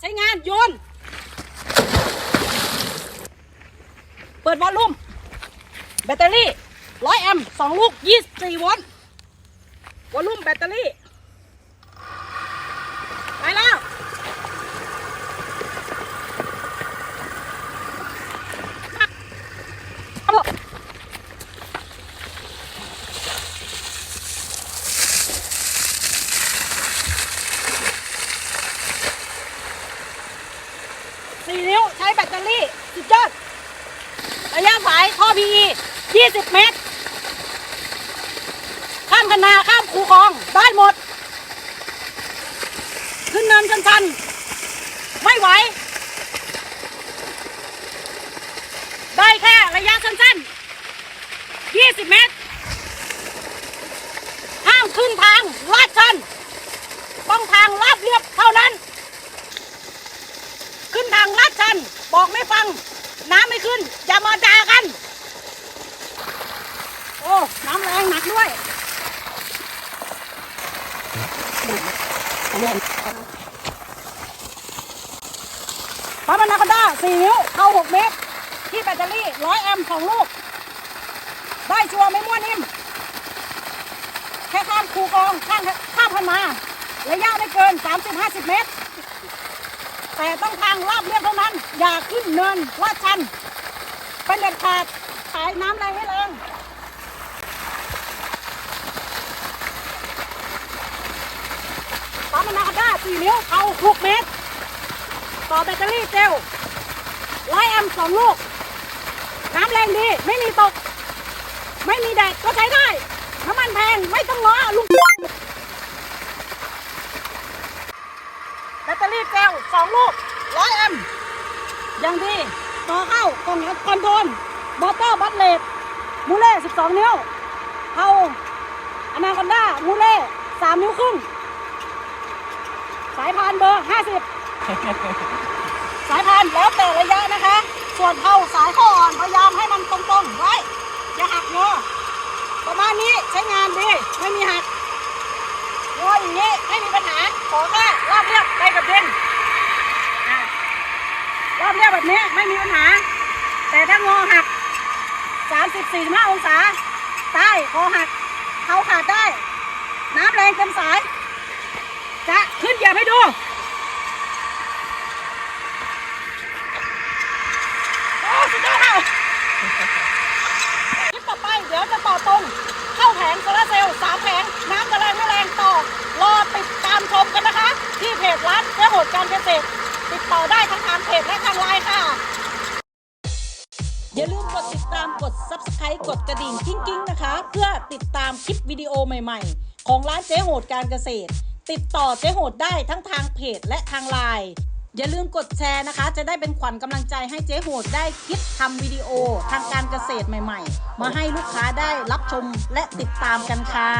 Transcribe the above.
ใช้งานโยน เปิดวอลลุ่ม แบตเตอรี่ร้อยแอมป์สองลูกยี่สิบสี่โวลต์วอลลุ่มแบตเตอรี่ ไปแล้ว ครับผม สี่นิ้ว ใช้แบตเตอรี่ สุดยอด ระยะสายท่อ PE 20 เมตร ข้ามคันนา ข้ามคูคลอง ได้หมด ขึ้นเนินชันๆ ไม่ไหว ได้แค่ระยะสั้นๆ 20 เมตร ห้ามขึ้นทางลาดชัน ต้องทางลาดเรียบเท่านั้น ขึ้นทางลาดชัน บอก ไม่ฟัง น้ำไม่ขึ้น อย่ามาด่ากัน โอ้ น้ำแรงหนักด้วยปั๊มอนาคอนด้า4นิ้ว เข้า6เมตร ที่แบตเตอรี่100แอมป์สองลูก ได้ชัวร์ไม่มั่วนิ่ม แค่ข้ามคูกอง ข้ามข้ามพันมา ระยะไม่เกิน 30-50 เมตร แต่ต้องทางลาบเรียบเท่านั้น อย่าขึ้นเนินลาดชันเป็นเด็ดขาดขายน้ำแรให้แรงปั๊มนาคอนด้า4นิ้วเอา6เมตร ต่อแบตเตอรี่เจลร้อยแอมสองลูก น้ำแรงดี ไม่มีตก ไม่มีแดดก็ใช้ได้ น้ำมันแพง ไม่ต้องล้อลุงแบต เตอรี่เจลสองลูกร้อยแอมอย่างดีต่อเข้ากล่องคอนโทรลมอเตอร์บัตเลตมูเล่12นิ้วเทาอนาคอนด้ามูเล่3นิ้วครึ่งสายพานเบอร์50สายพานแล้วแต่ระยะนะคะ ส่วนเท้าสายข้ออ่อนพยายามให้มันตรงๆไว้อย่าหักงอประมาณนี้ใช้งานดี ไม่มีหักงออย่างนี้ ไม่มีปัญหา ขอแค่รอบเรียบไปกับดินอะรอบเรียบ แบบนี้ไม่มีปัญหา แต่ถ้างอหัก30 45องศา ใต้คอหักเท้าขาดได้ น้ำแรงเต็มสาย จะขึ้นเหยียบให้ดูโอ้สุดยอดค่ะคลิปต่อไปเดี๋ยวจะต่อตรง เข้าแผงโซลาเซลล์สามแผง น้ำจะแรงไม่แรงต่อ รอติดตามชมกันนะคะ ที่เพจร้านเจ้าโหดการเกษตร ต่อได้ทั้งทางเพจและทางไลน์ค่ะ อย่าลืมกดติดตามกด subscribe กดกระดิ่งกิ้งๆนะคะ เพื่อติดตามคลิปวิดีโอใหม่ๆ ของร้านเจ๊โหดการเกษตร ติดต่อเจ๊โหดได้ทั้งทางเพจและทางไลน์อย่าลืมกดแชร์นะคะ จะได้เป็นขวัญกำลังใจให้เจ๊โหดได้คิดทำวิดีโอทางการเกษตรใหม่ๆ มาให้ลูกค้าได้รับชมและติดตามกันค่ะ